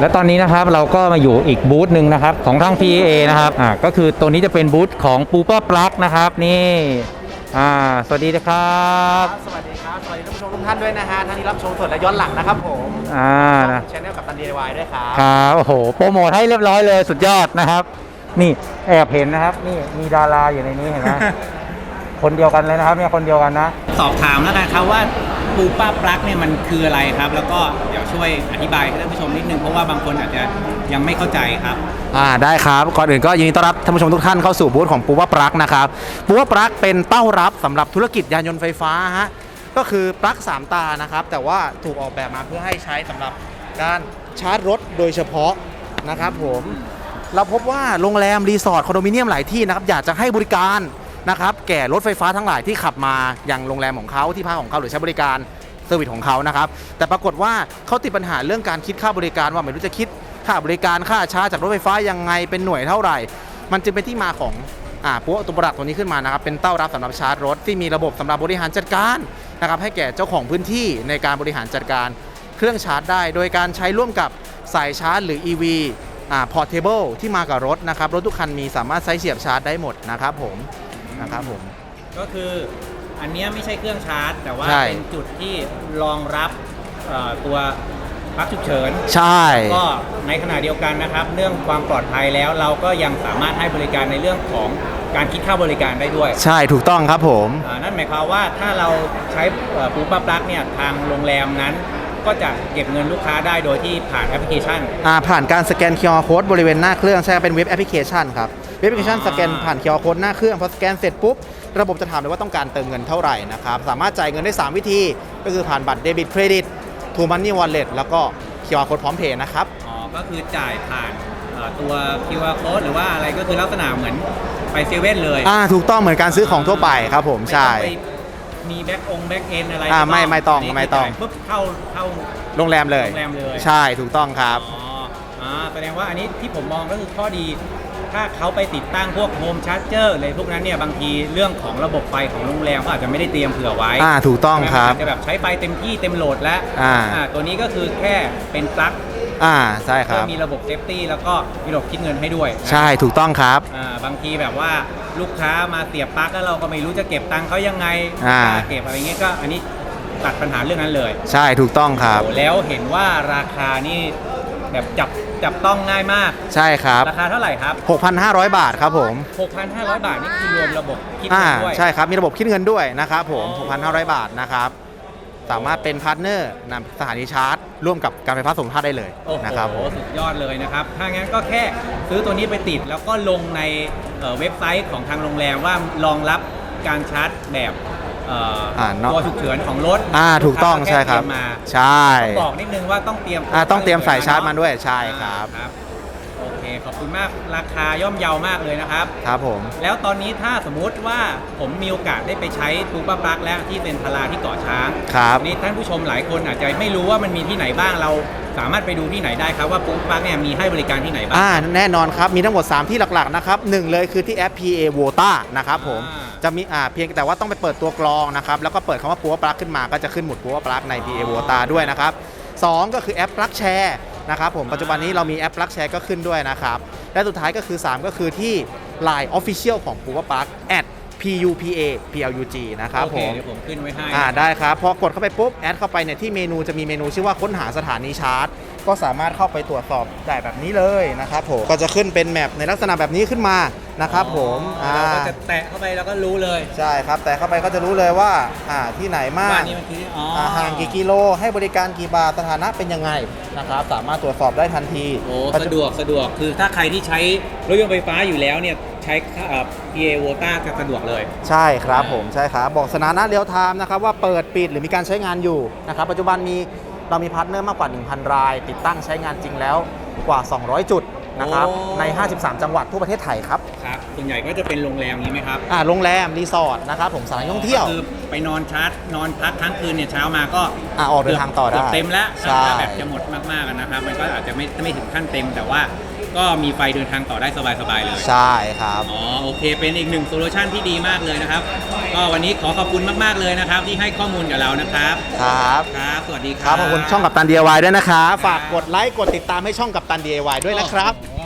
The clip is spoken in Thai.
และตอนนี้นะครับเราก็มาอยู่อีกบูธหนึ่งนะครับของทาง PA นะครับอ่าก็คือตัวนี้จะเป็นบูธของปูป้าปลั๊กนะครับนี่อ่าสวัสดีนะครับสวัสดีครับ สวัสดีท่านผู้ชมทุกท่านด้วยนะฮะท่านที่รับชมสดและย้อนหลังนะครับผมอ่านะชแนลกับตัน DIY ด้วยครับครับโอ้โหโปรโมทให้เรียบร้อยเลยสุดยอดนะครับ นี่แอบเห็นนะครับ นี่มีดาราอยู่ในนี้เห็นไหมคนเดียวกันเลยนะครับเนี่ยคนเดียวกันนะ สอบถามแล้วกันครับว่า ปูป้าปลั๊กเนี่ยมันคืออะไรครับ แล้วก็เดี๋ยวช่วยอธิบายให้ท่านผู้ชมนิดนึงเพราะว่าบางคนอาจจะยังไม่เข้าใจครับ อ่าได้ครับก่อนอื่นก็ยินดีต้อนรับท่านผู้ชมทุกท่านเข้าสู่บูธของปูว่าปลั๊กนะครับปูว่าปลั๊กเป็นเต้ารับสำหรับธุรกิจยานยนต์ไฟฟ้าฮะก็คือปลั๊กสามตานะครับ แต่ว่าถูกออกแบบมาเพื่อให้ใช้สำหรับการชาร์จรถโดยเฉพาะนะครับผม เราพบว่าโรงแรมรีสอร์ทคอนโดมิเนียมหลายที่นะครับอยากจะให้บริการ นะครับแก่รถไฟฟ้าทั้งหลายที่ขับมาอยังโรงแรมของเขาที่พักของเขาหรือใช้บริการเซอร์วิสของเขานะครับแต่ปรากฏว่าเขาติดปัญหาเรื่องการคิดค่าบริการว่าไม่รู้จะคิดค่าบริการค่าชาร์จจากรถไฟฟ้ายังไงเป็นหน่วยเท่าไหร่ มันจึงเป็นที่มาของอ่าพวกตัวประดับตัวนี้ขึ้นมานะครับเป็นเต้ารับสำหรับชาร์จรถที่มีระบบสำหรับบริหารจัดการนะครับให้แก่เจ้าของพื้นที่ในการบริหารจัดการเครื่องชาร์จได้ โดยการใช้ร่วมกับสายชาร์จ หรือ EV อ่า portable ที่มากับรถนะครับรถทุกคันมีสามารถใช้เสียบชาร์จได้หมดนะครับผม นะครับผม ก็คืออันเนี้ยไม่ใช่เครื่องชาร์จ แต่ว่าใช่ เป็นจุดที่รองรับเอ่อตัวปลั๊กฉุกเฉิน ใช่ ก็ในขณะเดียวกันนะครับ เรื่องความปลอดภัยแล้วเราก็ยังสามารถให้บริการในเรื่องของการคิดค่าบริการได้ด้วยใช่ถูกต้องครับผม อ่านั่นหมายความว่าถ้าเราใช้เอ่อปูป้าปลั๊กเนี่ยทางโรงแรมนั้น ก็จะเก็บเงินลูกค้าได้โดยที่ผ่านแอปพลิเคชัน อ่าผ่านการสแกน QR Code บริเวณหน้าเครื่องใช่ครับเป็นเว็บแอปพลิเคชันครับ เว็บแอปพลิเคชันอ่าสแกนผ่าน QR Code หน้าเครื่องพอสแกนเสร็จปุ๊บ ระบบจะถามเลยว่าต้องการเติมเงินเท่าไหร่นะครับ สามารถจ่ายเงินได้ 3 วิธี ก็คือผ่านบัตรเดบิตเครดิตทูมันนี่วอลเล็ตแล้วก็ QR Code พร้อมเพย์นะครับอ๋อก็คือจ่ายผ่านเอ่อตัว QR code หรือว่าอะไรก็คือลักษณะเหมือนไปเซเว่นเลยอ่าถูกต้องเหมือนการซื้อของทั่วไปครับผมใช่ไม่ต้องไปมีแบ็กองแบ็กเอ็นอะไรอ่าไม่ไม่ต้องนนี้ไม่ต้องคืจ่ายปุ๊บเข้าเข้าโรงแรมเลยโรงแรมเลย ใช่ถูกต้องครับอ๋ออ่าแสดงว่าอันนี้ที่ผมมองก็คือข้อดี ถ้าเขาไปติดตั้งพวกโฮมชาร์จเจอร์เลยพวกนั้นเนี่ยบางทีเรื่องของระบบไฟของโรงแรมก็อาจจะไม่ได้เตรียมเผื่อไว้อ่าถูกต้องครับอาจจะแบบใช้ไฟเต็มที่เต็มโหลดแล้วอ่าตัวนี้ก็คือแค่เป็นปลั๊กอ่าใช่คเพื่รัอบมีระบบเซฟตี้แล้วก็มีระบบคิดเงินให้ด้วยนะใช่ถูกต้องครับอ่าบางทีแบบว่าลูกค้ามาเสียบปลั๊กแล้วเราก็ไม่รู้จะเก็บตังค์เขายังไงอ่ากล้เก็บอะไรเงี้ยก็อันนี้ตัดปัญหาเรื่องนั้นเลย ใช่ถูกต้องครับโอ้แล้วเห็นว่าราคานี่แบบจับ จับต้องง่ายมาก ใช่ครับ ราคาเท่าไหร่ครับ 6,500 บาทครับผม 6,500 บาทนี่คือรวมระบบคิดอ่าเงินด้วย ใช่ครับ มีระบบคิดเงินด้วยนะครับผม อ๋อ 6,500 บาทนะครับ สามารถเป็นพาร์ทเนอร์นำสถานีชาร์จ ร่วมกับการไฟฟ้าส่วนภูมิภาคได้เลยโอ้โหนะครับผม สุดยอดเลยนะครับ ถ้างั้นก็แค่ซื้อตัวนี้ไปติดแล้วก็ลงในเอ่อเว็บไซต์ของทางโรงแรมว่ารองรับการชาร์จแบบเอ่ออาเนอะตัวฉุกเฉินของรถอ่าถูกต้องลูใช่ค้าครับแเตยมมาใช่ต้องบอกนิดนึงว่าต้องเตรียมอ่าต้องเตรียมสายชาร์จมาด้วยใช่ครับ อ่าครับโอเค ขอบคุณมากราคาย่อมเยาวมากเลยนะครับ ครับผมแล้วตอนนี้ถ้าสมมุติว่าผมมีโอกาสได้ไปใช้ตูป้าปลั๊กแล้วที่เซ็นทรัลลาที่เกาะช้างครับนี่ท่านผู้ชมหลายคนอาจจะไม่รู้ว่ามันมีที่ไหนบ้างเราสามารถไปดูที่ไหนได้ครับว่าปุ๊กปลั๊กเนี่ยมีให้บริการที่ไหนบ้าง อ่าแน่นอนครับ มีทั้งหมด 3 ที่หลักๆนะครับหนึ่งเลยคือที่แอป PA Vota นะครับผมอ่า จะมีอ่าเพียงแต่ว่าต้องไปเปิดตัวกรองนะครับ แล้วก็เปิดคำว่าปัวปลั๊กขึ้นมาก็จะขึ้นหมุดปัวปลั๊กใน PA Vota ด้วยนะครับสองก็คือแอปปลั๊กแชร์ นะครับผมปัจจุบันนี้เรามีแอปปลั๊กแชร์ก็ขึ้นด้วยนะครับ และสุดท้ายก็คือ 3 ก็คือที่ Line Official ของปัวปลั๊ก @pupa plug นะครับโอผเคม เดี๋ยวผมขึ้นไว้ให้ อ่าได้ครับ พอกดเข้าไปปุ๊บ แอดเข้าไปเนี่ยที่เมนูจะมีเมนูชื่อว่าค้นหาสถานีชาร์จ ก็สามารถเข้าไปตรวจสอบได้แบบนี้เลยนะครับผมก็จะขึ้นเป็นแมปในลักษณะแบบนี้ขึ้นมา นะครับผมอ๋ออ่าเราก็จะแตะเข้าไปแล้วก็รู้เลยใช่ครับ แต่เข้าไปก็จะรู้เลยว่าอ่าที่ไหนมาก ว่านี่มันคืออ๋ออาห่างกี่กิโล ให้บริการกี่บาทสถานะเป็นยังไงนะครับ สามารถตรวจสอบได้ทันทีโอ้สะดวกสะดวกคือถ้าใครที่ใช้รถยนต์ไฟฟ้าอยู่แล้วเนี่ยใช้เอ่อ PA v o t a จะสะดวกเลย ใช่ครับผมใช่ครับบอกสถานะเรียลไทม์นะครับว่าเปิดปิดหรือมีการใช้งานอยู่นะครับปัจจุบันมีเรามีพาร์ทเนอร์มากกว่า 1,000 ราย ติดตั้งใช้งานจริงแล้วกว่า 200 จุด นะครับโอ้ ใน 53 จังหวัดทั่วประเทศไทยครับครับส่วนใหญ่ก็จะเป็นโรงแรมนี้ไหมครับอ่าโรงแรมรีสอร์ทนะครับผมสถานท่องเที่ยวก็คือไปนอนชาร์จนอนพักทั้งคืนเนี่ยเช้ามาก็อะออกเดินทางต่อได้กืบเต็มแล้วใช่ ถ้าแบบจะหมดมากๆอะนะครับมันก็อาจจะไม่ไม่ถึงขั้นเต็ม แต่ว่าก็มีไฟเดินทางต่อได้สบายๆเลย ใช่ครับ อ๋อโอเคเป็นอีกหนึ่งโซลูชันที่ดีมากเลยนะครับ ก็วันนี้ขอขอบคุณมากๆเลยนะครับ ที่ให้ข้อมูลกับเรานะครับครับ ครับ สวัสดีคครัรับ บขอบคุณช่องกับตัน DIY ด้วยนะครับฝากกดไลค์กดติดตามให้ช่องกับตัน DIY ด้วยนะครับขอบ